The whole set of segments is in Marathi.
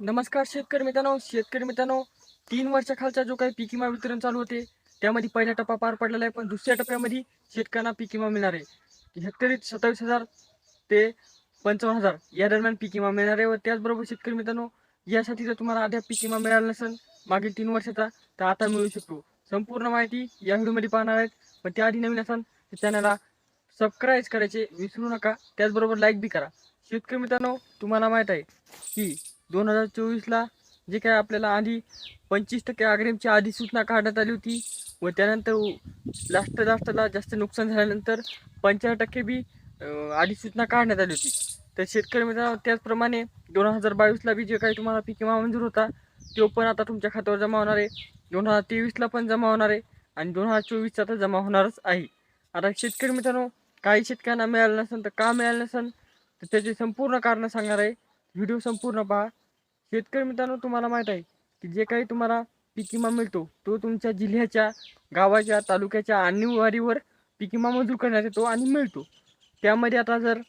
नमस्कार शेतकरी मित्रांनो शेतकरी मित्रांनो तीन वर्षाखालचा जो काही पीक विमा वितरण चालू होते त्यामध्ये पहिला टप्पा पार पडलेला आहे पण दुसऱ्या टप्प्यामध्ये शेतकऱ्यांना पीक विमा मिळणार आहे. हेक्टरी सत्तावीस हजार ते पंचावन्न हजार या दरम्यान पीक विमा मिळणार आहे व त्याचबरोबर शेतकरी मित्रांनो यासाठी जर तुम्हाला अद्याप पीक विमा मिळाला नसेल मागील तीन वर्षाचा तर आता मिळू शकतो. संपूर्ण माहिती या व्हिडिओमध्ये पाहणार आहेत पण त्याआधी नवीन असाल तर चॅनलला सबस्क्राईब करायचे विसरू नका त्याचबरोबर लाईक बी करा. शेतकरी मित्रांनो तुम्हाला माहीत आहे की दोन हजार चोवीसला जे काय आपल्याला आधी पंचवीस टक्के अग्रिमची आधी सूचना काढण्यात आली होती व त्यानंतर लास्ट लास्टला जास्त नुकसान झाल्यानंतर पंच्याण्णव टक्के बी आधी सूचना काढण्यात आली होती. तर शेतकरी मित्रांनो त्याचप्रमाणे दोन हजार बावीसला बी जे काही तुम्हाला पीक विमा मंजूर होता तो पण आता तुमच्या खात्यावर जमा होणार आहे. दोन हजार तेवीसला पण जमा होणार आहे आणि दोन हजार चोवीसचा तर जमा होणारच आहे. आता शेतकरी मित्रांनो काही शेतकऱ्यांना मिळालं नसेल तर का मिळालं नसेल? तर त्याचे संपूर्ण कारणं सांगणार आहे. व्हिडिओ संपूर्ण पहा. शेतकरी मित्रांनो तुम्हाला माहीत आहे की जे काही तुम्हाला पीक विमा मिळतो तो तुमच्या जिल्ह्याच्या गावाच्या तालुक्याच्या आणीवारीवर पीक विमा मंजूर करण्यात येतो आणि मिळतो. त्यामध्ये आता जर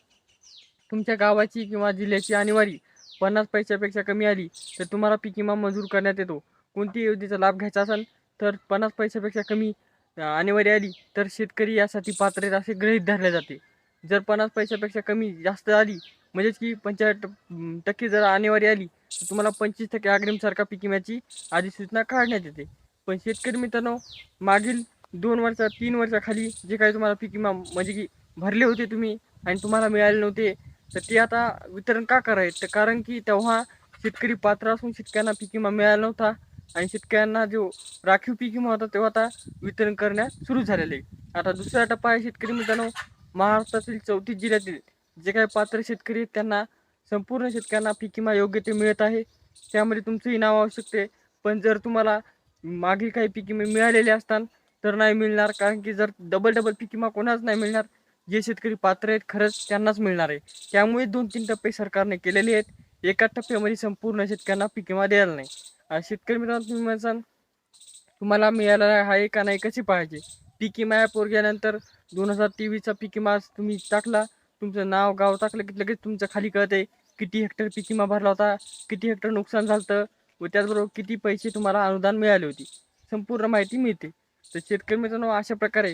तुमच्या गावाची किंवा जिल्ह्याची आणीवारी पन्नास पैशापेक्षा कमी आली तर तुम्हाला पीक विमा मंजूर करण्यात येतो. कोणती योजनेचा लाभ घ्यायचा असेल तर पन्नास पैशापेक्षा कमी अं, आणीवारी आली तर शेतकरी यासाठी पात्र असे गृहीत धरले जाते. जर पन्नास पैशापेक्षा कमी जास्त आली म्हणजेच की पंचाळीस टक्के जर आणेवारी आली तर तुम्हाला पंचवीस टक्के अग्रिमसारखा पीक विम्याची अधिसूचना काढण्यात येते. पण शेतकरी मित्रांनो मागील दोन वर्षा तीन वर्षाखाली जे काही तुम्हाला पीक विमा म्हणजे की भरले होते तुम्ही आणि तुम्हाला मिळाले नव्हते तर ते आता वितरण का करायचं? तर कारण की तेव्हा शेतकरी पात्र असून शेतकऱ्यांना पीक विमा मिळाला नव्हता आणि शेतकऱ्यांना जो राखीव पीक विमा होता तेव्हा आता वितरण करण्यास सुरू झालेले आहे. आता दुसरा टप्पा आहे शेतकरी मित्रांनो महाराष्ट्रातील चौतीस जिल्ह्यातील जे काही पात्र शेतकरी आहेत त्यांना संपूर्ण शेतकऱ्यांना पीक विमा योग्य ते मिळत आहे. त्यामध्ये तुमचंही नाव आवू शकते पण जर तुम्हाला मागील काही पीक विमा मिळालेले असतात तर नाही मिळणार. कारण की जर डबल डबल पीक विमा कोणाच नाही मिळणार. जे शेतकरी पात्र आहेत खरंच त्यांनाच मिळणार आहे. त्यामुळे दोन तीन टप्पे सरकारने केलेले आहेत. एका टप्प्यामध्ये संपूर्ण शेतकऱ्यांना पीक विमा द्यायला नाही. आणि शेतकरी मित्रांनो तुम्ही म्हणसान तुम्हाला मिळाला आहे का नाही कशी पाहिजे? पीक विमा ॲपवर गेल्यानंतर दोन हजार तेवीसचा पीक विमा तुम्ही टाकला. तुमचं नाव गाव टाकलं की लगेच तुमचं खाली कळते किती हेक्टर पीक विमा भरला होता किती हेक्टर नुकसान झालं व त्याचबरोबर किती पैसे तुम्हाला अनुदान मिळाले होते. संपूर्ण माहिती मिळते. तर शेतकरी मित्रांनो अशा प्रकारे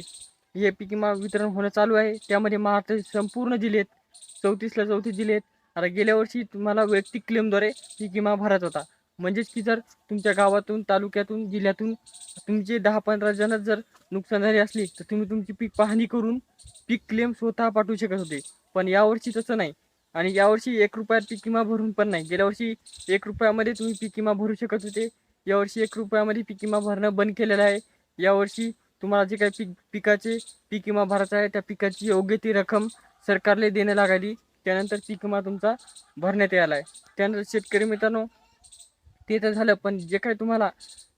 हे पीक विमा वितरण होणं चालू आहे. त्यामध्ये महाराष्ट्र संपूर्ण जिल्हे आहेत चौतीसला चौतीस जिल्हे आहेत आता गेल्या वर्षी तुम्हाला वैयक्तिक क्लेमद्वारे पीक विमा भरायचा होता. म्हणजेच की जर तुमच्या गावातून तालुक्यातून जिल्ह्यातून तुमचे दहा पंधरा जण जर नुकसान झाले असले तर तुम्ही तुमची पीक पाहणी करून पीक क्लेम स्वतः पाठवू शकत होते. पण यावर्षी तसं नाही. आणि यावर्षी एक रुपयात पीक विमा भरून पण नाही. गेल्या वर्षी एक रुपयामध्ये तुम्ही पीक विमा भरू शकत होते. यावर्षी एक रुपयामध्ये पीक विमा भरणं बंद केलेलं आहे. यावर्षी तुम्हाला जे काही पीक पिकाचे पीक विमा भरायचा आहे त्या पिकाची योग्य ती रक्कम सरकारला देणं लागली त्यानंतर पीक विमा तुमचा भरण्यात यायला आहे. त्यानंतर शेतकरी मित्रांनो ते तर झालं. पण जे काही तुम्हाला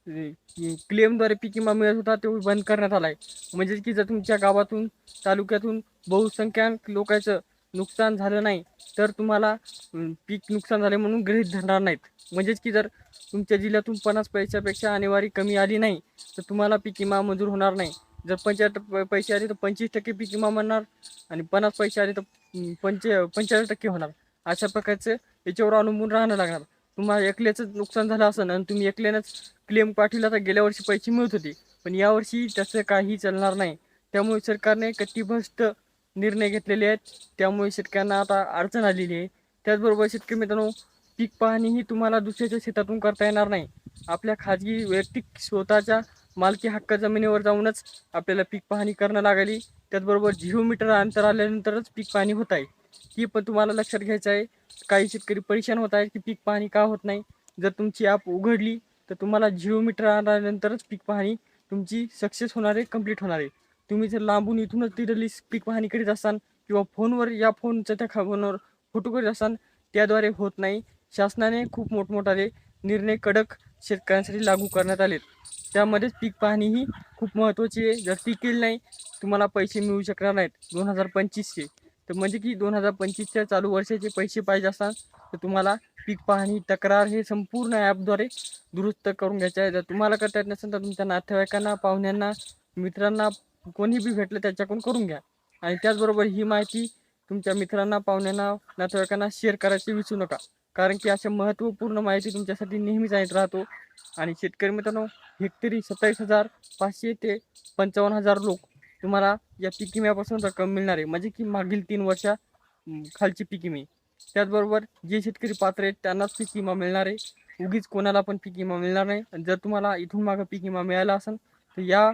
क्लेमद्वारे पीक विमा मिळत होता तो बंद करण्यात आला आहे म्हणजे की जर तुमच्या गावातून तालुक्यातून बहुसंख्याक लोकांचं नुकसान झालं नाही तर तुम्हाला पीक नुकसान झाले म्हणून गृहीत धरणार नाहीत. म्हणजेच की जर तुमच्या जिल्ह्यातून पन्नास पैशापेक्षा आणेवारी कमी आली नाही तर तुम्हाला पीक विमा मंजूर होणार नाही. जर पंच्याहत्तर पैसे आले तर पंचवीस टक्के पीक विमा म्हणणार आणि पन्नास पैसे आले तर पंचे पंच्याहत्तर टक्के होणार. अशा प्रकारचं याच्यावर अवलंबून राहणं लागणार. तुम्हाला एकल्याच नुकसान झालं असं आणि तुम्ही एकल्यानंच क्लेम पाठवला तर गेल्या वर्षी पैसे मिळत होते. पण यावर्षी त्याचं काही चालणार नाही. त्यामुळे सरकारने कटिबद्ध निर्णय घेतलेले आहेत. त्यामुळे शेतकऱ्यांना आता अडचण आलेली आहे. त्याचबरोबर शेतकरी मित्रांनो पीक पाहणी ही तुम्हाला दुसऱ्याच्या शेतातून करता येणार नाही. आपल्या खाजगी वैयक्तिक स्वतःच्या मालकी हक्क जमिनीवर जाऊनच आपल्याला पीक पाहणी करणं लागली. त्याचबरोबर झिरो मीटर अंतर आल्यानंतरच पीक पाहणी होत आहे. ही पण तुम्हाला लक्षात घ्यायचं आहे. काही शेतकरी परेशान होत आहेत की पीक पाहणी का होत नाही. जर तुमची ॲप उघडली तर तुम्हाला झिरो मीटर आल्यानंतरच पीक पाहणी तुमची सक्सेस होणार आहे कंप्लीट होणार आहे. तुम्ही जर लांबून इथूनच तिथली पीक पाहणी करीत असाल किंवा फोनवर या फोनच्या त्या खा- फोनवर फोटो करीत असाल त्याद्वारे होत नाही. शासनाने खूप मोठमोठाले निर्णय कडक शेतकऱ्यांसाठी लागू करण्यात आलेत. त्यामध्येच पीक पाहणी ही खूप महत्त्वाची आहे. जर ती केली नाही तुम्हाला पैसे मिळू शकणार नाहीत. दोन हजार पंचवीसचे. तर म्हणजे की दोन हजार पंचवीसच्या चालू वर्षाचे पैसे पाहिजे असतात तर तुम्हाला पीक पाहणी तक्रार हे संपूर्ण ॲपद्वारे दुरुस्त करून घ्यायचे आहे. जर तुम्हाला करता येत नसेल तर तुमच्या नातेवाईकांना पाहुण्यांना मित्रांना कोणी बी भेटलं त्याच्याकडून करून घ्या. आणि त्याचबरोबर ही माहिती तुमच्या मित्रांना पाहुण्यांना नातेवाईकांना शेअर करायची विसरू नका. कारण की अशा महत्त्वपूर्ण माहिती तुमच्यासाठी नेहमीच येत राहतो. आणि शेतकरी मित्रांनो हेक्टरी सत्तावीस हजार पाचशे ते पंचावन्न हजार लोक तुम्हाला या पीक विम्यापासून रक्कम मिळणार आहे. म्हणजे की मागील तीन वर्षा खालची पीक विमे. त्याचबरोबर जे शेतकरी पात्र आहेत त्यांनाच पीक विमा मिळणार आहे. उगीच कोणाला पण पीक विमा मिळणार नाही. जर तुम्हाला इथून मागं पीक विमा मिळाला असेल तर या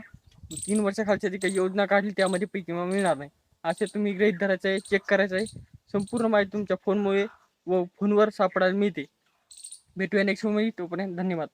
तीन वर्षाखालच्या जी काही योजना काढली त्यामध्ये पीक विमा मिळणार नाही. असे तुम्ही ग्रहित धरायचं आहे चेक करायचं आहे. संपूर्ण माहिती तुमच्या फोनमुळे व फोनवर सापडायला मिळते. भेटूया नेक्स्टमध्ये. तोपर्यंत धन्यवाद.